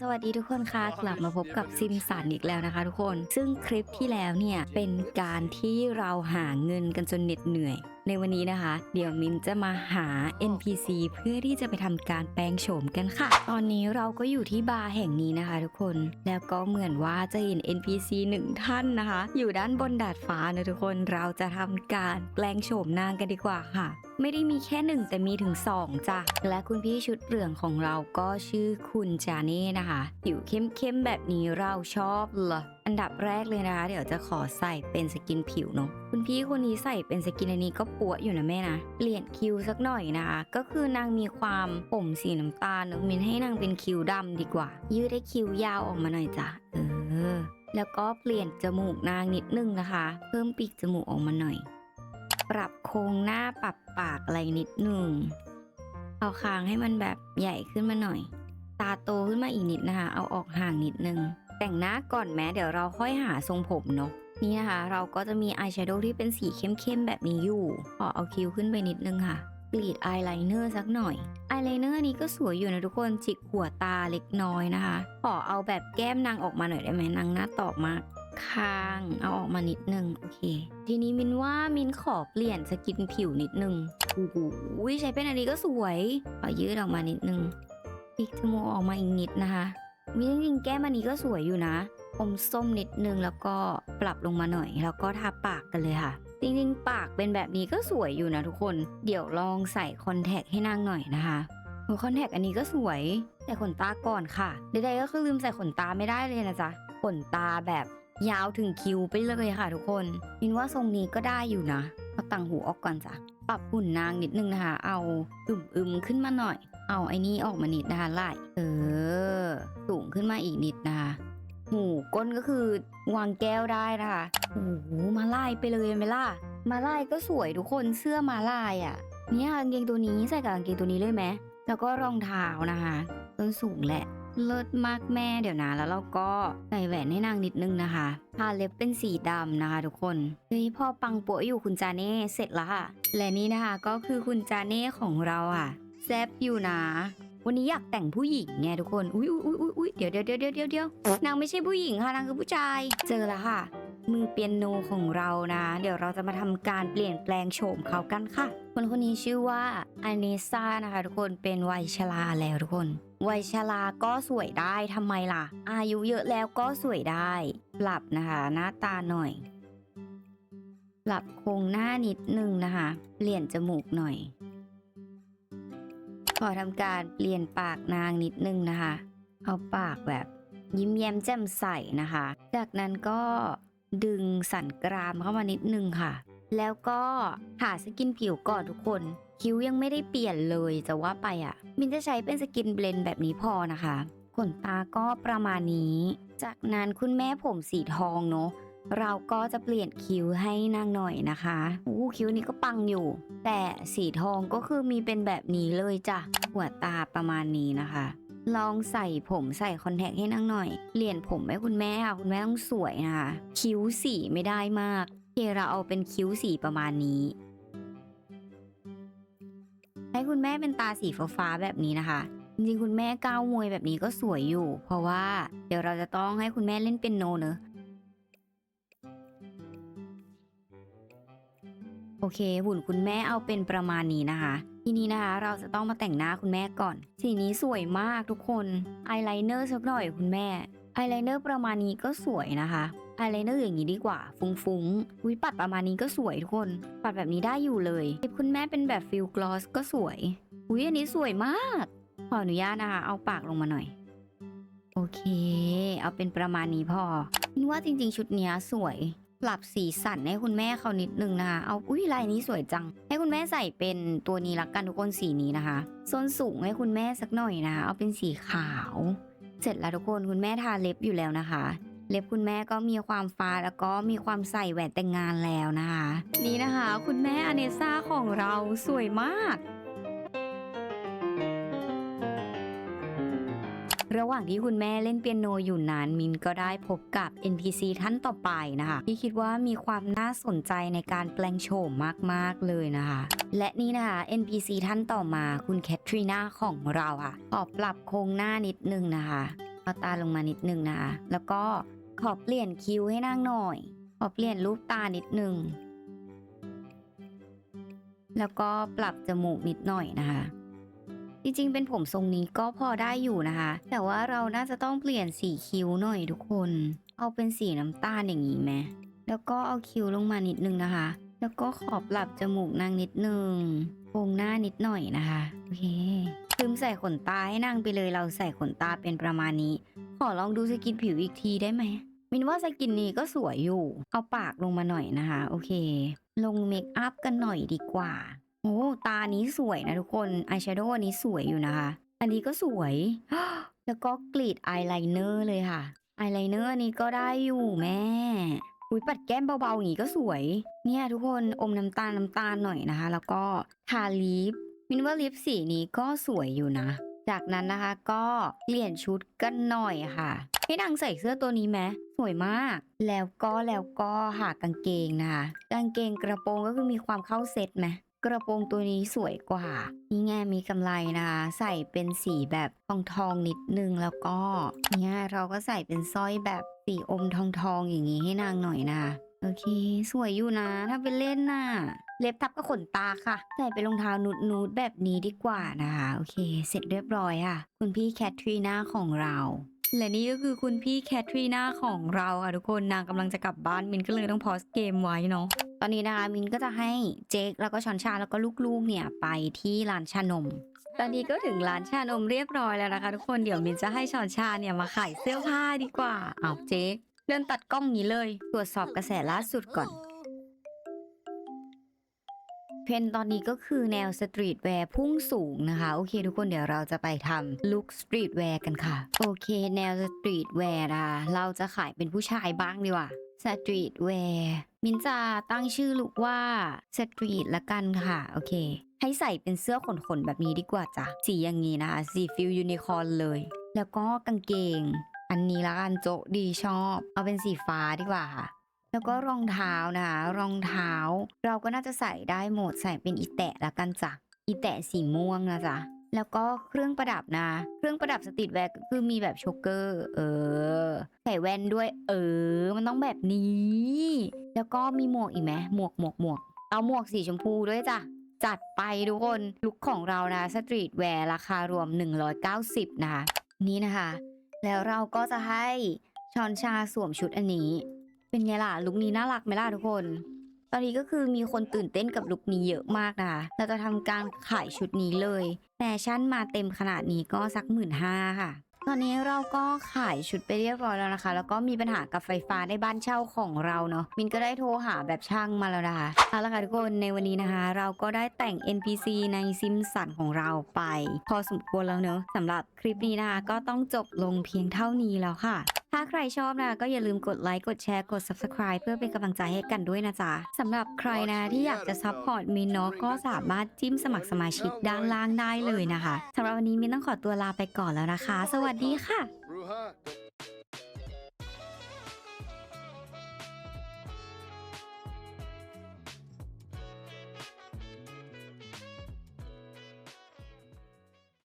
สวัสดีทุกคนค่ะกลับมาพบกับซิมสันอีกแล้วนะคะ ทุกคน ซึ่งคลิปที่แล้วเนี่ยเป็นการที่เราหาเงินกันจนเหน็ดเหนื่อยในวันนี้นะคะ เดี๋ยวมินจะมาหา NPC เพื่อที่จะไปทำการแปลงโฉมกันค่ะ ตอนนี้เราก็อยู่ที่บาร์แห่งนี้นะคะ ทุกคน แล้วก็เหมือนว่าจะเห็น NPC หนึ่งท่านนะคะ อยู่ด้านบนดาดฟ้านะทุกคน เราจะทำการแปลงโฉมนางกันดีกว่าค่ะ ไม่ได้มีแค่หนึ่งแต่มีถึงสองจ้ะ และคุณพี่ชุดเหลืองของเราก็ชื่อคุณจาเน่นะคะผิวเข้มๆแบบนี้เราชอบเลยอันดับแรกเลยนะคะ เดี๋ยวจะขอใส่เป็นสกินผิวเนาะ คุณพี่คนนี้ใส่เป็นสกินอันนี้ก็ปัวอยู่นะแม่นะ เปลี่ยนคิวสักหน่อยนะคะ ก็คือนางมีความผมสีน้ำตาลนอะมินให้นางเป็นคิวดำดีกว่า ยืดให้คิ้วยาวออกมาหน่อยจ้ะ เออ แล้วก็เปลี่ยนจมูกนางนิดนึงนะคะ เพิ่มปีกจมูกออกมาหน่อย ปรับโครงหน้าปรับปากอะไรนิดหนึ่งเอาคางให้มันแบบใหญ่ขึ้นมาหน่อย ตาโตขึ้นมาอีกนิดนะคะ เอาออกห่างนิดนึง แต่งหน้าก่อนแม้เดี๋ยวเราค่อยหาทรงผมเนาะ นี่นะคะ เราก็จะมีอายแชโดว์ที่เป็นสีเข้มๆ แบบนี้อยู่ขอเอาคิ้วขึ้นไปนิดนึงค่ะกรีดอายไลเนอร์สักหน่อยอายไลเนอร์นี้ก็สวยอยู่นะทุกคนจิกหัวตาเล็กน้อยนะคะ ขอเอาแบบแก้มนางออกมาหน่อยได้ไหมนางหน้าตอบมากคางเอาออกมานิดนึงโอเค ทีนี้มินว่ามินขอเปลี่ยนสกินผิวนิดนึงโอ้โหใช้เป็นอันนี้ก็สวยขอยืดออกมานิดนึงปีกจมูกออกมาอีกนิดนะคะมินจริงๆแก้มอันนี้ก็สวยอยู่นะ อมส้มนิดนึงแล้วก็ปรับลงมาหน่อย แล้วก็ทาปากกันเลยค่ะ จริงๆ ปากเป็นแบบนี้ก็สวยอยู่นะทุกคน เดี๋ยวลองใส่คอนแทคให้นางหน่อยนะคะโอ้คอนแทคอันนี้ก็สวยแต่ขนตาก่อนค่ะใดๆก็คือลืมใส่ขนตาไม่ได้เลยนะจ๊ะขนตาแบบยาวถึงคิ้วไปเลยค่ะ ทุกคนมินว่าทรงนี้ก็ได้อยู่นะเอาต่างหูออกก่อนจ้ะปรับหุ่นนางนิดนึงนะคะ เอาอึมอึมๆขึ้นมาหน่อย เอาไอ้นี่ออกมานิดนะคะไหล่เออสูงขึ้นมาอีกนิดนะคะ หูก้นก็คือวางแก้วได้นะคะโอ้โหมาลายไปเลยไหมล่ะมาลายก็สวยทุกคนเสื้อมาลายอะ่ะ เนี่ยกางเกงตัวนี้ใส่กับกางเกงตัวนี้เลยไหมแล้วก็รองเท้านะคะต้นสูงแหละเลิศมากแม่เดี๋ยวนะแล้วเราก็ใส่แหวนให้นางนิดนึงนะคะทาเล็บเป็นสีดำนะคะ ทุกคนเฮ้ยพอปังปัวอยู่คุณจาเน่เสร็จแล้วค่ะและนี่นะคะก็คือคุณจาเน่ของเราอะแซบอยู่นะ วันนี้อยากแต่งผู้หญิงไงทุกคน อุ้ยอุ้ยอุ้ยอุ้ยเดี๋ยวเดี๋ยวเดี๋ยวเดี๋ยวเดี๋ยวนางไม่ใช่ผู้หญิงค่ะนางคือผู้ชาย เจอแล้วค่ะ มือเปียโนของเรานะ เดี๋ยวเราจะมาทำการเปลี่ยนแปลงโฉมเขากันค่ะ คนคนนี้ชื่อว่าอเนซ่านะคะ ทุกคนเป็นวัยชราแล้วทุกคนวัยชราก็สวยได้ทำไมล่ะ อายุเยอะแล้วก็สวยได้ ปรับนะคะหน้าตาหน่อย ปรับโครงหน้านิดนึงนะคะ เปลี่ยนจมูกหน่อย ขอทำการเปลี่ยนปากนางนิดนึงนะคะ เอาปากแบบยิ้มแย้มแจ่มใสนะคะ จากนั้นก็ดึงสันกรามเข้ามานิดนึงค่ะ แล้วก็หาสกินผิวก่อนทุกคน คิ้วยังไม่ได้เปลี่ยนเลยจะว่าไปอะ มินจะใช้เป็นสกินเบลนด์แบบนี้พอนะคะ ขนตาก็ประมาณนี้ จากนั้นคุณแม่ผมสีทองเนาะ เราก็จะเปลี่ยนคิ้วให้นางหน่อยนะคะอู้คิ้วนี้ก็ปังอยู่ แต่สีทองก็คือมีเป็นแบบนี้เลยจ้ะ หัวตาประมาณนี้นะคะ ลองใส่ผมใส่คอนแทคให้นางหน่อย เปลี่ยนผมให้คุณแม่ค่ะ คุณแม่ต้องสวยนะคะ คิ้วสีไม่ได้มากเคเราเอาเป็นคิ้วสีประมาณนี้ให้คุณแม่เป็นตาสีฟ้าแบบนี้นะคะ จริงๆ คุณแม่ก้าวมวยแบบนี้ก็สวยอยู่ เพราะว่าเดี๋ยวเราจะต้องให้คุณแม่เล่นเปียโนเนอะ โอเค หุ่นคุณแม่เอาเป็นประมาณนี้นะคะ ทีนี้นะคะเราจะต้องมาแต่งหน้าคุณแม่ก่อน สีนี้สวยมากทุกคนอายไลเนอร์สักหน่อยคุณแม่อายไลเนอร์ประมาณนี้ก็สวยนะคะอายไลเนอร์อย่างนี้ดีกว่า ฟุ้งๆวิปัดประมาณนี้ก็สวยทุกคน ปัดแบบนี้ได้อยู่เลยลิปคุณแม่เป็นแบบฟิลกลอสก็สวยอุ้ยอันนี้สวยมาก ขออนุญาตนะคะ เอาปากลงมาหน่อย โอเค เอาเป็นประมาณนี้พอคิดว่าจริงๆ ชุดเนี้ยสวย ปรับสีสันให้คุณแม่เขานิดนึงนะคะ เอาอุ้ยลายนี้สวยจัง ให้คุณแม่ใส่เป็นตัวนี้ละกันทุกคนสีนี้นะคะส้นสูงให้คุณแม่สักหน่อยนะ เอาเป็นสีขาว เสร็จแล้วทุกคนคุณแม่ทาเล็บอยู่แล้วนะคะ เล็บคุณแม่ก็มีความฟ้าแล้วก็มีความใส่แหวนแต่งงานแล้วนะคะ นี่นะคะ คุณแม่อเนซ่าของเราสวยมาก ระหว่างที่คุณแม่เล่นเปียโนอยู่นั้นมินก็ได้พบกับ NPC ท่านต่อไปนะคะ ที่คิดว่ามีความน่าสนใจในการแปลงโฉมมากๆเลยนะคะ และนี่นะคะ NPC ท่านต่อมาคุณแคทรีนาของเราค่ะขอปรับโครงหน้านิดนึงนะคะเอาตาลงมานิดนึงนะคะ แล้วก็ขอเปลี่ยนคิ้วให้นางหน่อย ขอเปลี่ยนรูปตานิดนึง แล้วก็ปรับจมูกนิดหน่อยนะคะ จริงๆ เป็นผมทรงนี้ก็พอได้อยู่นะคะ แต่ว่าเราน่าจะต้องเปลี่ยนสีคิ้วหน่อยทุกคน เอาเป็นสีน้ำตาลอย่างนี้ไหมแล้วก็เอาคิ้วลงมานิดนึงนะคะ แล้วก็ขอปรับจมูกนางนิดนึงโครงหน้านิดหน่อยนะคะโอเคคืมใส่ขนตาให้นางไปเลยเราใส่ขนตาเป็นประมาณนี้ ขอลองดูสกินผิวอีกทีได้ไหมมินว่าสกินนี้ก็สวยอยู่ เอาปากลงมาหน่อยนะคะ โอเค ลงเมคอัพกันหน่อยดีกว่า โอ้ตานี้สวยนะทุกคนอายแชโดว์อันนี้สวยอยู่นะคะ อันนี้ก็สวย แล้วก็กรีดอายไลเนอร์เลยค่ะอายไลเนอร์อันนี้ก็ได้อยู่แม่อุ้ยปัดแก้มเบาๆอย่างนี้ก็สวย เนี่ยทุกคนอมน้ำตาลน้ำตาลหน่อยนะคะ แล้วก็ทาลิปมินว่าลิปสีนี้ก็สวยอยู่นะ จากนั้นนะคะก็เปลี่ยนชุดกันหน่อยค่ะให้นางใส่เสื้อตัวนี้ไหมสวยมาก แล้วก็แล้วก็หากางเกงนะคะกางเกงกระโปรงก็คือมีความเข้าเซ็ตไหม กระโปรงตัวนี้สวยกว่า นี่ไงมีกำไรนะคะใส่เป็นสีแบบทองทองนิดนึงแล้วก็เนี่ยเราก็ใส่เป็นสร้อยแบบสีอมทองทองอย่างนี้ให้นางหน่อยนะคะโอเค สวยอยู่นะ ถ้าเป็นเล่นน่ะ เล็บทับกับขนตาค่ะ ใส่เป็นรองเท้านูดนูดแบบนี้ดีกว่านะคะ โอเค เสร็จเรียบร้อยค่ะ คุณพี่แคทรีนาของเราและนี่ก็คือคุณพี่แคทรีนาของเราค่ะทุกคนนางกำลังจะกลับบ้านมินก็เลยต้องพอสเกมไว้เนาะ ตอนนี้นะคะมินก็จะให้เจคแล้วก็ชอนชาแล้วก็ลูกๆเนี่ยไปที่ร้านชานม ตอนนี้ก็ถึงร้านชานมเรียบร้อยแล้วนะคะ ทุกคนเดี๋ยวมินจะให้ชอนชาเนี่ยมาขายเสื้อผ้าดีกว่าเอาเจคเดินตัดกล้องนี้เลย ตรวจสอบกระแสล่าสุดก่อนเพนตอนนี้ก็คือแนวสตรีทแวร์พุ่งสูงนะคะ โอเคทุกคนเดี๋ยวเราจะไปทำลุคสตรีทแวร์กันค่ะ โอเค แนวสตรีทแวร์นะคะเราจะขายเป็นผู้ชายบ้างดีกว่า สตรีทแวร์มินจะตั้งชื่อลุคว่าสตรีทละกันค่ะ โอเค ให้ใส่เป็นเสื้อขนๆ แบบนี้ดีกว่าจ้ะ สีอย่างนี้นะคะ สีฟิลยูนิคอร์นเลย แล้วก็กางเกง อันนี้ละกันโจดีชอบ เอาเป็นสีฟ้าดีกว่าค่ะ แล้วก็รองเท้านะคะรองเท้า เราก็น่าจะใส่ได้หมดใส่เป็นอีแตะละกันจ้ะอีแตะสีม่วงนะจ๊ะ แล้วก็เครื่องประดับนะ เครื่องประดับสตรีทแวร์คือมีแบบโชกเกอร์ เออ ใส่แว่นด้วย เออ มันต้องแบบนี้ แล้วก็มีหมวกอีกไหมหมวกหมวกหมวก เอาหมวกสีชมพูด้วยจ้ะ จัดไปทุกคน ลุคของเรานะสตรีทแวร์ราคารวม 190 นะคะ นี่นะคะ แล้วเราก็จะให้ชอนชาสวมชุดอันนี้ เป็นไงล่ะลุคนี้น่ารักไหมล่ะทุกคน ตอนนี้ก็คือมีคนตื่นเต้นกับลุคนี้เยอะมากนะคะ เราจะทำการขายชุดนี้เลย แฟชั่นมาเต็มขนาดนี้ก็สักหมื่นห้าค่ะ ตอนนี้เราก็ขายชุดไปเรียบร้อยแล้วนะคะ แล้วก็มีปัญหากับไฟฟ้าในบ้านเช่าของเราเนาะ มินก็ได้โทรหาแบบช่างมาแล้วนะคะเอาละค่ะทุกคนในวันนี้นะคะ เราก็ได้แต่ง NPC ในซิมสันของเราไป พอสมควรแล้วเนอะสำหรับคลิปนี้นะคะก็ต้องจบลงเพียงเท่านี้แล้วค่ะ ถ้าใครชอบนะก็อย่าลืมกดไลค์กดแชร์กด subscribe เพื่อเป็นกำลังใจให้กันด้วยนะจ๊ะสำหรับใครนะที่อยากจะซัพพอร์ตมินเนาะก็สามารถจิ้มสมัครสมาชิกด้านล่างได้เลยนะคะสำหรับวันนี้มินต้องขอตัวลาไปก่อนแล้วนะคะ สวัสดีค่ะ Ruha,